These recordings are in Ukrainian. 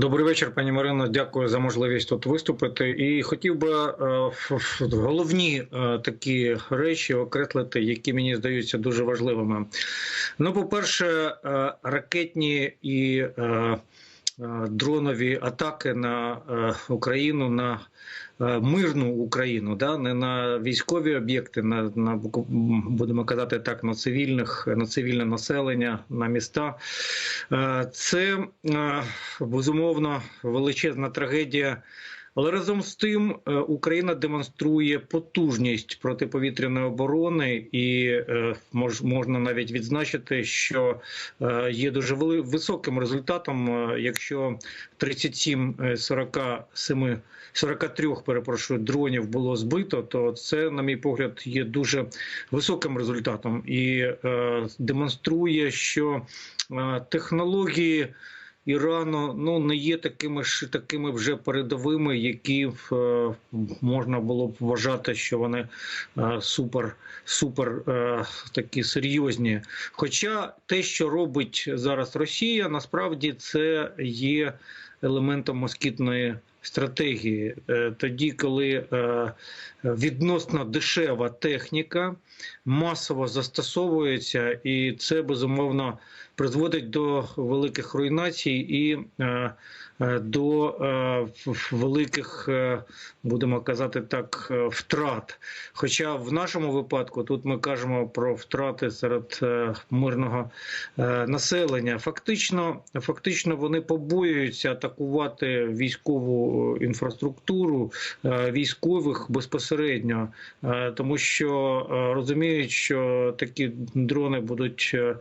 Добрий вечір, пані Марино. Дякую за можливість тут виступити. І хотів би е, головні е, такі речі окреслити, які мені здаються дуже важливими. Ну, по-перше, е, ракетні і дронові атаки на Україну на мирну Україну, да не на військові об'єкти, на, на будемо казати так, на цивільних, на цивільне населення, на міста. Е, Це е, безумовно величезна трагедія. Але разом з тим е, Україна демонструє потужність протиповітряної оборони, і е, мож, можна навіть відзначити, що е, є дуже високим результатом, якщо 37 е, 47 43, перепрошую, дронів було збито, то це, на мій погляд, є дуже високим результатом і демонструє, що технології. Ірану ну не є такими ж такими вже передовими, які е, можна було б вважати, що вони е, супер, супер е, такі серйозні. Хоча те, що робить зараз Росія, насправді це є елементом москітної стратегії. Е, тоді, коли е, відносно дешева техніка масово застосовується, і це безумовно призводить до великих руйнацій і е, до е, великих, е, будемо казати так, е, втрат. Хоча в нашому випадку тут ми кажемо про втрати серед е, мирного е, населення. Фактично, фактично вони побоюються атакувати військову інфраструктуру е, військових безпосередньо, е, тому що е, розуміють, що такі дрони будуть е,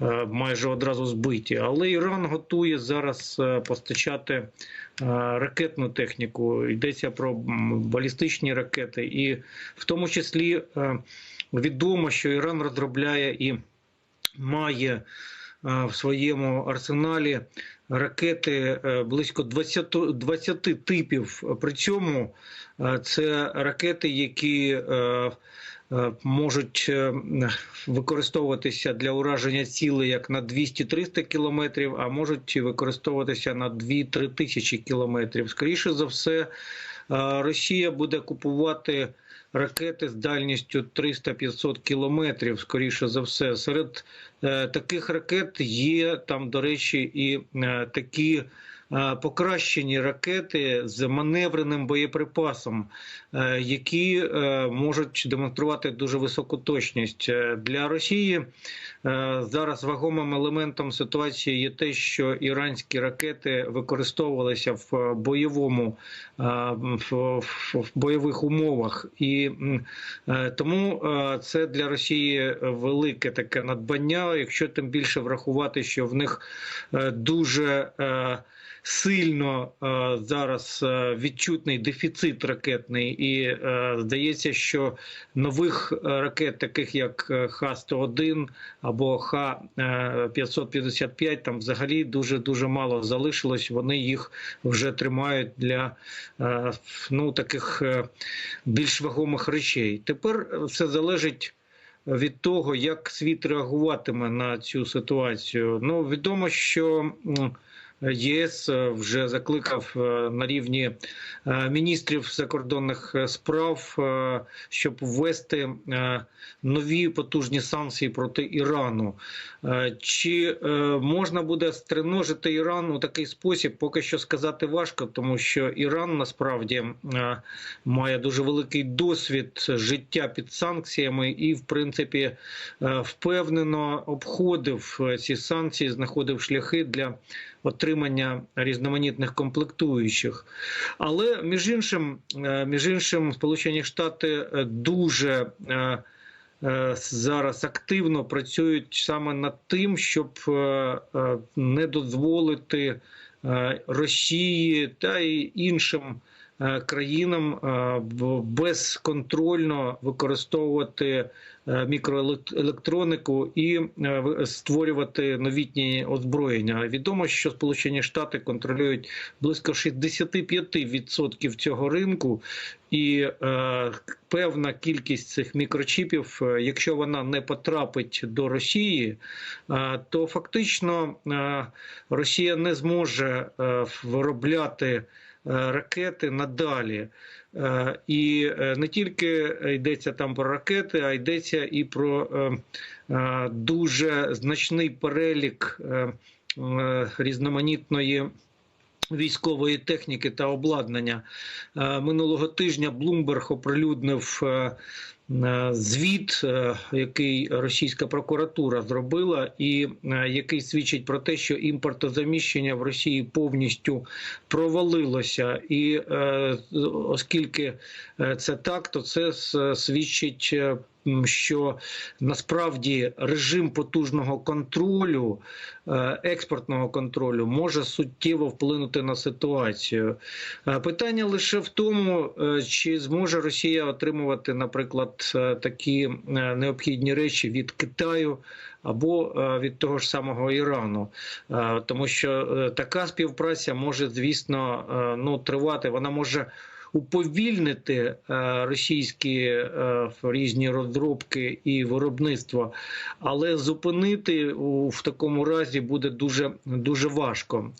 е, майже одразу збиті. Але Іран готує зараз е, постачати е, ракетну техніку. Йдеться про балістичні ракети, і в тому числі е, відомо, що Іран розробляє і має е, в своєму арсеналі ракети близько 20, 20 типів. При цьому це ракети, які можуть е, використовуватися для ураження цілей як на 200-300 кілометрів, а можуть використовуватися на 2-3 тисячі кілометрів. Скоріше за все, е, Росія буде купувати ракети з дальністю 300-500 кілометрів, скоріше за все. Серед е, таких ракет є там, до речі, і е, такі. Е, Покращені ракети з маневреним боєприпасом, е, які е, можуть демонструвати дуже високу точність для Росії. Зараз вагомим елементом ситуації є те, що іранські ракети використовувалися в бойовому в, бойових умовах, і тому це для Росії велике таке надбання. Якщо тим більше врахувати, що в них дуже Сильно е, зараз е, відчутний дефіцит ракетний, і е, здається, що нових ракет, таких як е, Х-101 або Х-555, там взагалі дуже дуже мало залишилось. Вони їх вже тримають для ну таких більш вагомих речей. Тепер все залежить. Від того, як світ реагуватиме на цю ситуацію, ну відомо, що ЄС е, вже закликав е, на рівні е, міністрів закордонних е, справ, е, щоб ввести е, нові потужні санкції проти Ірану. Е, Чи е, можна буде стриножити Іран у такий спосіб, поки що сказати важко, тому що Іран насправді е, має дуже великий досвід життя під санкціями і, в принципі, е, впевнено обходив е, ці санкції, знаходив шляхи для отримання різноманітних комплектуючих. Але між іншим, е, між іншим, Сполучені Штати е, дуже е, зараз активно працюють саме над тим, щоб не дозволити Росії та й іншим е, країнам е, безконтрольно використовувати е, мікроелектронику і е, створювати новітні озброєння. Відомо, що Сполучені Штати контролюють близько 65% цього ринку, і е, певна кількість цих мікрочіпів, е, якщо вона не потрапить до Росії, е, то фактично е, Росія не зможе е, виробляти е, ракети надалі. Е, І е, не тільки йдеться там про ракети, а йдеться і про е, е, дуже значний перелік е, е, різноманітної. Військової техніки та обладнання Е, минулого тижня Блумберг оприлюднив е, е, звіт, який російська прокуратура зробила, і який свідчить про те, що імпортозаміщення в Росії повністю провалилося. І оскільки це так, то це свідчить. Що насправді режим потужного контролю, е, експортного контролю може суттєво вплинути на ситуацію. Е, Питання лише в тому, е, чи зможе Росія отримувати, наприклад, такі необхідні речі від Китаю. Або від того ж самого Ірану, тому що така співпраця може, звісно, ну тривати. Вона може уповільнити е, російські е, різні розробки і виробництво, але зупинити в такому разі буде дуже дуже важко.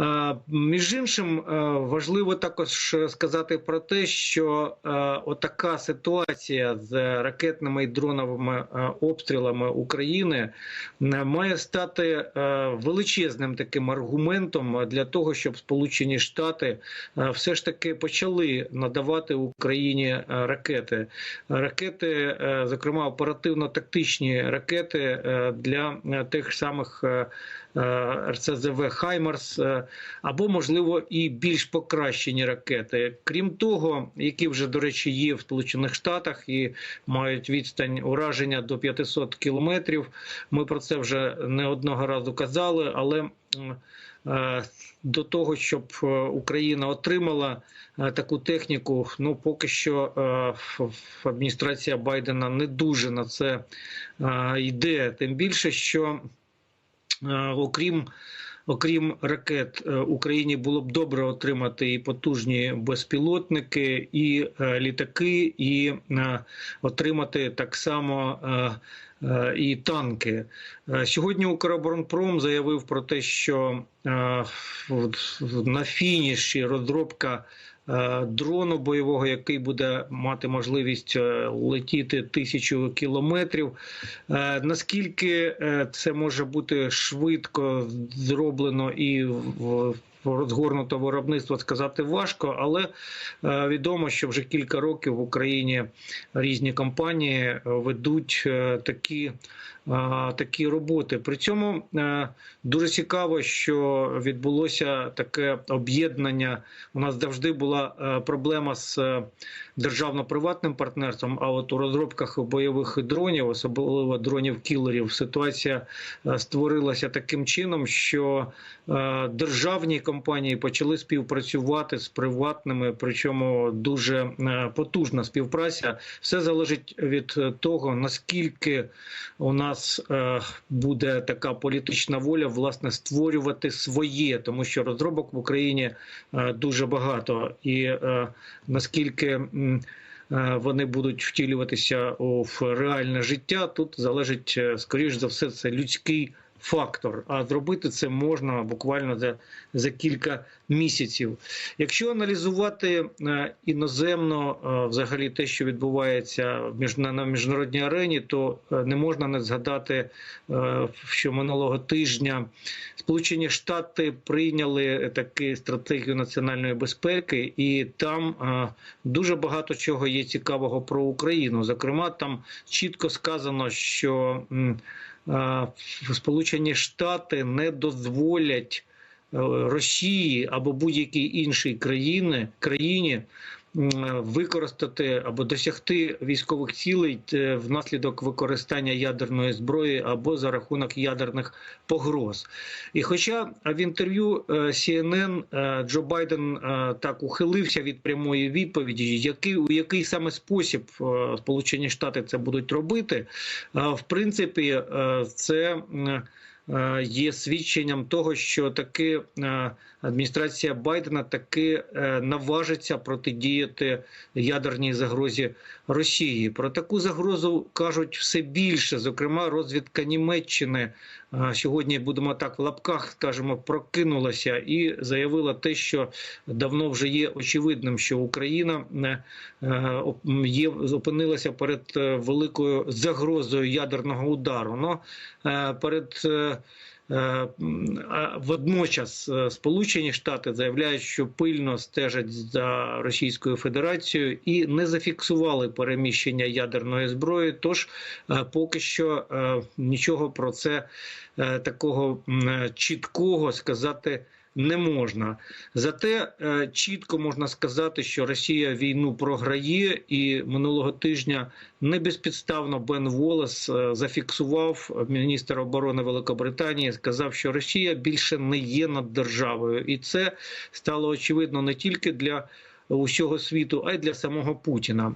Е, Між іншим, важливо також сказати про те, що отака ситуація з ракетними і дроновими обстрілами України має стати величезним таким аргументом для того, щоб Сполучені Штати все ж таки почали надавати Україні е, ракети. Ракети, е, зокрема оперативно-тактичні ракети е, для тих самих. РСЗВ Хаймарс або, можливо, і більш покращені ракети. Крім того, які вже, до речі, є в Сполучених Штатах і мають відстань ураження до 500 кілометрів. Ми про це вже не одного разу казали, але до того, щоб е, Україна отримала е, таку техніку, ну поки що е, адміністрація Байдена не дуже на це е, йде. Тим більше, що Е, окрім окрім ракет, е, Україні було б добре отримати і потужні безпілотники, і е, літаки, і е, отримати так само. І танки сьогодні Укроборонпром заявив про те, що на фініші розробка дрону бойового, який буде мати можливість е, летіти тисячу кілометрів. Е, Наскільки е, це може бути швидко зроблено і в розгорнуто виробництво сказати важко, але е, відомо, що вже кілька років в Україні різні компанії е, ведуть е, такі. Такі роботи при цьому дуже цікаво, що відбулося таке об'єднання. У нас завжди була проблема з державно-приватним партнерством. А от у розробках бойових дронів, особливо дронів кілерів, ситуація створилася таким чином, що державні компанії почали співпрацювати з приватними, причому дуже е, потужна співпраця. Все залежить від е, того наскільки у нас е, буде така політична воля власне створювати своє, тому що розробок в Україні дуже багато, і наскільки вони будуть втілюватися в реальне життя, тут залежить скоріш за все, це людський фактор. А зробити це можна буквально за, за кілька місяців. Якщо аналізувати е, іноземно е, взагалі те, що відбувається на- на міжнародній арені, то е, не можна не згадати, що минулого тижня Сполучені Штати прийняли таку стратегію національної безпеки, і там дуже багато чого є цікавого про Україну. Зокрема, там чітко сказано, що Сполучені Штати не дозволять е, Росії або будь-якій іншій країні країні використати або досягти військових цілей е, внаслідок використання ядерної зброї або за рахунок ядерних погроз. І хоча в інтерв'ю е, CNN е, Джо Байден так ухилився від прямої відповіді, який у який саме спосіб Сполучені Штати це будуть робити, в принципі, це. Є свідченням того, що таки адміністрація Байдена таки е, наважиться протидіяти ядерній загрозі Росії. Про таку загрозу кажуть все більше. Зокрема, розвідка Німеччини е, сьогодні будемо так в лапках скажемо, прокинулася і заявила те, що давно вже є очевидним, що Україна е, є опинилася перед великою загрозою ядерного удару. Но перед а Водночас е, Сполучені Штати заявляють, що пильно стежать за Російською Федерацією і не зафіксували переміщення ядерної зброї. Тож е, поки що е, нічого про це е, такого чіткого сказати. Не можна зате е, чітко можна сказати, що Росія війну програє, і минулого тижня не безпідставно Бен Волес е, зафіксував міністр оборони Великобританії. Сказав, що Росія більше не є над державою, і це стало очевидно не тільки для усього світу, а й для самого Путіна.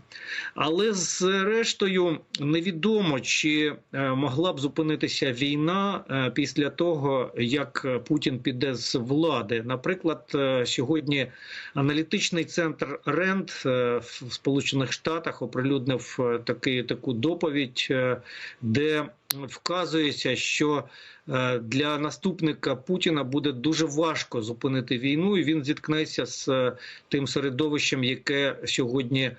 Але зрештою невідомо, чи е, могла б зупинитися війна е, після того, як Путін піде з влади. Наприклад, е, сьогодні аналітичний центр РЕНД в Сполучених Штатах оприлюднив таку доповідь, де вказується, що е, для наступника Путіна буде дуже важко зупинити війну, і він зіткнеться з е, тим середовищем, яке сьогодні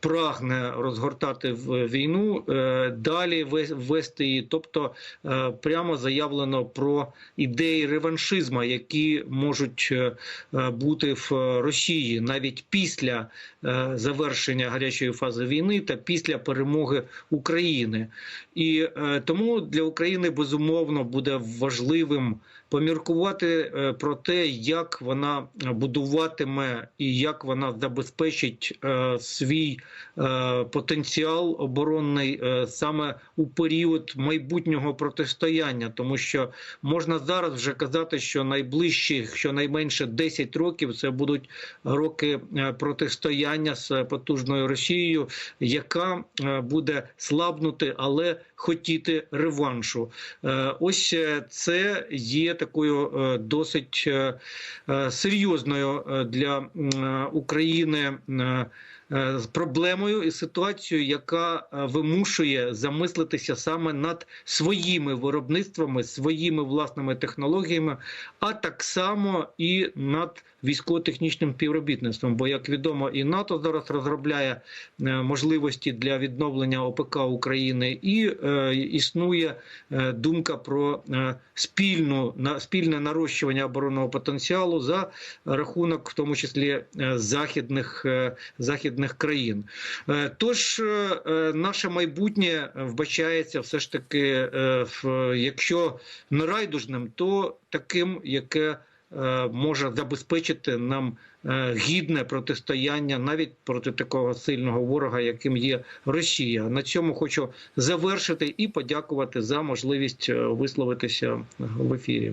прагне розгортати війну, е, далі ве- вести її. Тобто е, прямо заявлено про ідеї реваншизму, які можуть е, е, бути в Росії навіть після е, завершення гарячої фази війни та після перемоги України. І е, тому для України безумовно буде важливим поміркувати е, про те, як вона будуватиме і як вона забезпечить е, свій е, потенціал оборонний саме у період майбутнього протистояння, тому що можна зараз вже казати, що найближчі, щонайменше 10 років, це будуть роки протистояння з потужною Росією, яка буде слабнути, але хотіти реваншу. Е, Ось е, це є такою е, досить серйозною для України. Е, з проблемою і ситуацією, яка е, вимушує замислитися саме над своїми виробництвами, своїми власними технологіями, а так само і над військово-технічним співробітництвом. Бо, як відомо, і НАТО зараз розробляє е, можливості для відновлення ОПК України, і існує думка про спільну на спільне нарощування оборонного потенціалу за рахунок, в тому числі західних е, західних країн. Е, Тож е, е, наше майбутнє вбачається все ж таки, якщо не райдужним, то таким, яке може забезпечити нам гідне протистояння навіть проти такого сильного ворога, яким є Росія. На цьому хочу завершити і подякувати за можливість висловитися в ефірі.